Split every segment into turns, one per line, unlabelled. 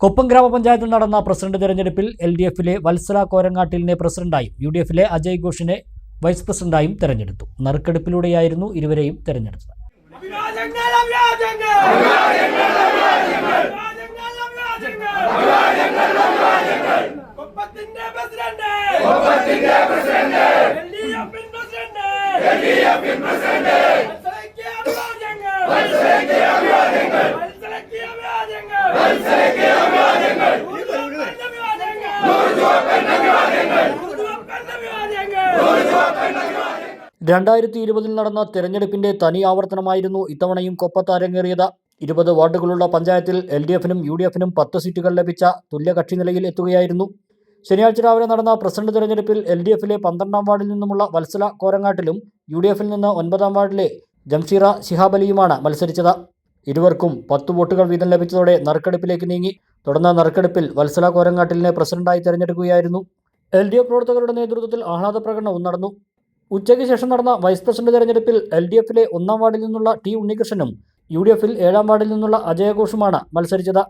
കൊപ്പം ഗ്രാമപഞ്ചായത്തിൽ നടന്ന പ്രസിഡന്റ് തെരഞ്ഞെടുപ്പിൽ എൽ ഡി എഫിലെ വത്സല കോരങ്ങാട്ടിലിനെ പ്രസിഡന്റായും യു ഡി എഫിലെ അജയ് ഘോഷിനെ വൈസ് പ്രസിഡന്റായും തെരഞ്ഞെടുത്തു. നറുക്കെടുപ്പിലൂടെയായിരുന്നു ഇരുവരെയും തെരഞ്ഞെടുത്തത്.
പ്രസിഡന്റ് കൊപ്പത്തിന്റെ പ്രസിഡന്റ് എൽഡിഎഫിൻ പ്രസിഡന്റ് എൽഡിഎഫിൻ പ്രസിഡന്റ് വത്സലയ്ക്ക് അഭിവാദ്യങ്ങൾ വത്സലയ്ക്ക് അഭിവാദ്യങ്ങൾ വത്സലയ്ക്ക് അഭിവാദ്യങ്ങൾ വത്സലയ്ക്ക് അഭിവാദ്യങ്ങൾ അഭിവാദ്യങ്ങൾ അഭിവാദ്യങ്ങൾ
രണ്ടായിരത്തി ഇരുപതിൽ നടന്ന തെരഞ്ഞെടുപ്പിന്റെ തനി ആവർത്തനമായിരുന്നു ഇത്തവണയും കൊപ്പത്ത് അരങ്ങേറിയത് ഇരുപത് വാർഡുകളുള്ള പഞ്ചായത്തിൽ എൽ ഡി എഫിനും യു ഡി എഫിനും പത്ത് സീറ്റുകൾ ലഭിച്ച തുല്യകക്ഷി നിലയിൽ എത്തുകയായിരുന്നു. ശനിയാഴ്ച രാവിലെ നടന്ന പ്രസിഡന്റ് തെരഞ്ഞെടുപ്പിൽ എൽ ഡി എഫിലെ പന്ത്രണ്ടാം വാർഡിൽ നിന്നുമുള്ള വത്സല കോരങ്ങാട്ടിലും യു ഡി എഫിൽ നിന്ന് ഒൻപതാം വാർഡിലെ ജംഷീറ ശിഹാബലിയുമാണ് മത്സരിച്ചത്. ഇരുവർക്കും പത്ത് വോട്ടുകൾ വീതം ലഭിച്ചതോടെ നറുക്കെടുപ്പിലേക്ക് നീങ്ങി. തുടർന്ന് നറുക്കെടുപ്പിൽ വത്സല കോരങ്ങാട്ടിലിനെ പ്രസിഡന്റായി തെരഞ്ഞെടുക്കുകയായിരുന്നു. എൽ ഡി എഫ് പ്രവർത്തകരുടെ നേതൃത്വത്തിൽ ആഹ്ലാദ പ്രകടനവും നടന്നു. ഉച്ചയ്ക്ക് ശേഷം നടന്ന വൈസ് പ്രസിഡന്റ് തെരഞ്ഞെടുപ്പിൽ എൽ ഡി എഫിലെ ഒന്നാം വാർഡിൽ നിന്നുള്ള ടി ഉണ്ണികൃഷ്ണനും യു ഡി എഫിൽ ഏഴാം വാർഡിൽ നിന്നുള്ള അജയഘോഷുമാണ് മത്സരിച്ചത്.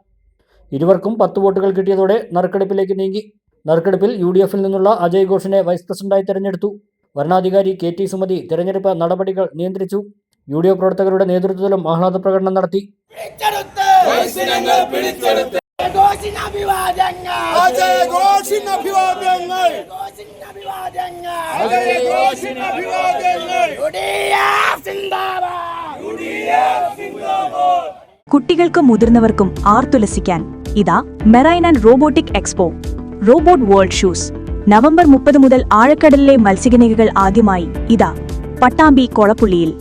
ഇരുവർക്കും പത്ത് വോട്ടുകൾ കിട്ടിയതോടെ നറുക്കെടുപ്പിലേക്ക് നീങ്ങി. നറുക്കെടുപ്പിൽ യു ഡി എഫിൽ നിന്നുള്ള അജയ് ഘോഷിനെ വൈസ് പ്രസിഡന്റായി തെരഞ്ഞെടുത്തു. വരണാധികാരി കെ ടി സുമതി തെരഞ്ഞെടുപ്പ് നടപടികൾ നിയന്ത്രിച്ചു. യു ഡി എഫ് പ്രവർത്തകരുടെ നേതൃത്വത്തിലും ആഹ്ലാദ പ്രകടനം നടത്തി
പിടിച്ചെടുത്ത്. അഭിവാദ്യങ്ങൾ.
അജയ് ഘോഷിന് അഭിവാദ്യങ്ങൾ.
ഘോഷിന് അഭിവാദ്യങ്ങൾ.
അജയ് ഘോഷിന് അഭിവാദ്യങ്ങൾ.
കുട്ടികൾക്കും മുതിർന്നവർക്കും ആർത്തുലസിക്കാൻ ഇതാ marine and robotic expo. Robot world shows. November മുപ്പത് മുതൽ ആഴക്കടലിലെ മത്സ്യഗണികകൾ ആദ്യമായി ഇതാ പട്ടാമ്പി കൊളപ്പുള്ളിയിൽ.